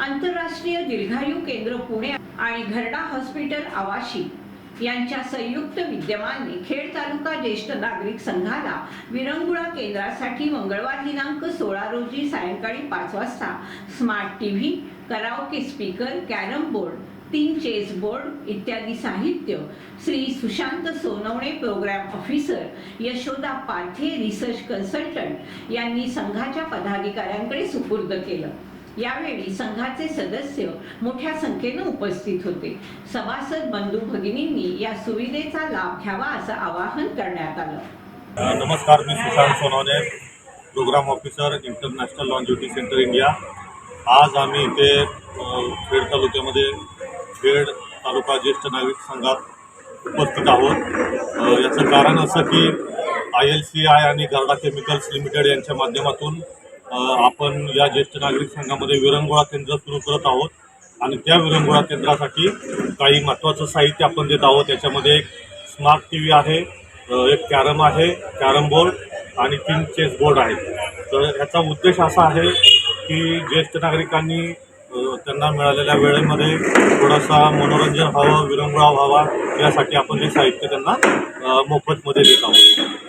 आंतरराष्ट्रीय दीर्घायू केंद्र पुणे आणि घरडा हॉस्पिटल आवाशी यांच्या संयुक्त विद्यमाने खेड तालुका ज्येष्ठ नागरिक संघाला विरंगुळा केंद्रासाठी मंगळवार दिनांक सोळा रोजी सायंकाळी पाच वाजता smart TV karaoke speaker carrom board तीन चेस बोर्ड इत्यादी साहित्य Shri Sushant Sonawane programme officer Yashoda Pathe research consultant यांनी संघाच्या पदाधिकाऱ्यांकडे सुपूर्द केलं. यावेळी संघाचे सदस्य मोठ्या संख्येनं उपस्थित होते. सभासद बंधू भगिनींनी या सुविधेचा लाभ घ्यावा असं आवाहन करण्यात आलं. नमस्कार मी Sushant Sonawane programme officer international longevity centre India. आज आम्ही इथे खेड तालुक्यामध्ये खेड तालुका ज्येष्ठ नागरिक संघात उपस्थित आहोत. याचं कारण असं की आय एल सी आय आणि गार्डा केमिकल्स लिमिटेड यांच्या माध्यमातून आपण या ज्येष्ठ नागरिक संघामध्ये विरंगुळा केंद्र सुरू करत आहोत. आणि त्या विरंगुळा केंद्रासाठी काही महत्त्वाचं साहित्य आपण देत आहोत. त्याच्यामध्ये एक स्मार्ट टी व्ही आहे एक कॅरम आहे कॅरम बोर्ड आणि तीन चेस बोर्ड आहेत. तर याचा उद्देश असा आहे की ज्येष्ठ नागरिकांनी त्यांना मिळालेल्या वेळेमध्ये थोडासा मनोरंजन व्हावं विरंगुळा व्हावा यासाठी आपण हे साहित्य त्यांना मोफतमध्ये देत आहोत.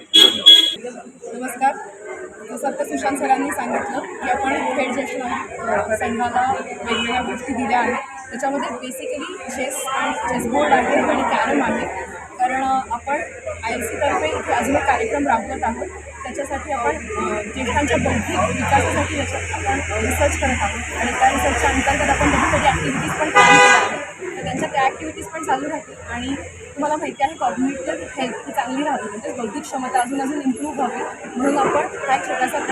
जसं आता सुशांत सरांनी सांगितलं की आपण खेळ ज्येष्ठ संघाला वेगवेगळ्या गोष्टी दिल्या आहेत. त्याच्यामध्ये बेसिकली चेस आणि चेसबोर्ड आहे आणि कॅरम आहे कारण आपण आय एल सीतर्फे इथे अजून एक कार्यक्रम राबवत आहोत. त्याच्यासाठी आपण ज्येष्ठांच्या बौद्धिक विकासासाठी त्याच्यात आपण रिसर्च करत आहोत. आणि त्या रिसर्चच्या अंतर्गत आपण त्याच्यासाठी ॲक्टिव्हिटीज पण प्लॅन केल्या आहेत. तर त्यांच्या त्या ॲक्टिव्हिटीज पण चालू राहतील. आणि तुम्हाला माहिती आहे कॉग्नेटिव्ह हेल्थ ही चांगली राहते. म्हणजे बौद्धिक क्षमता अजून अजून इम्प्रूव्ह व्हावी. म्हणून आपण हा एक छोटासा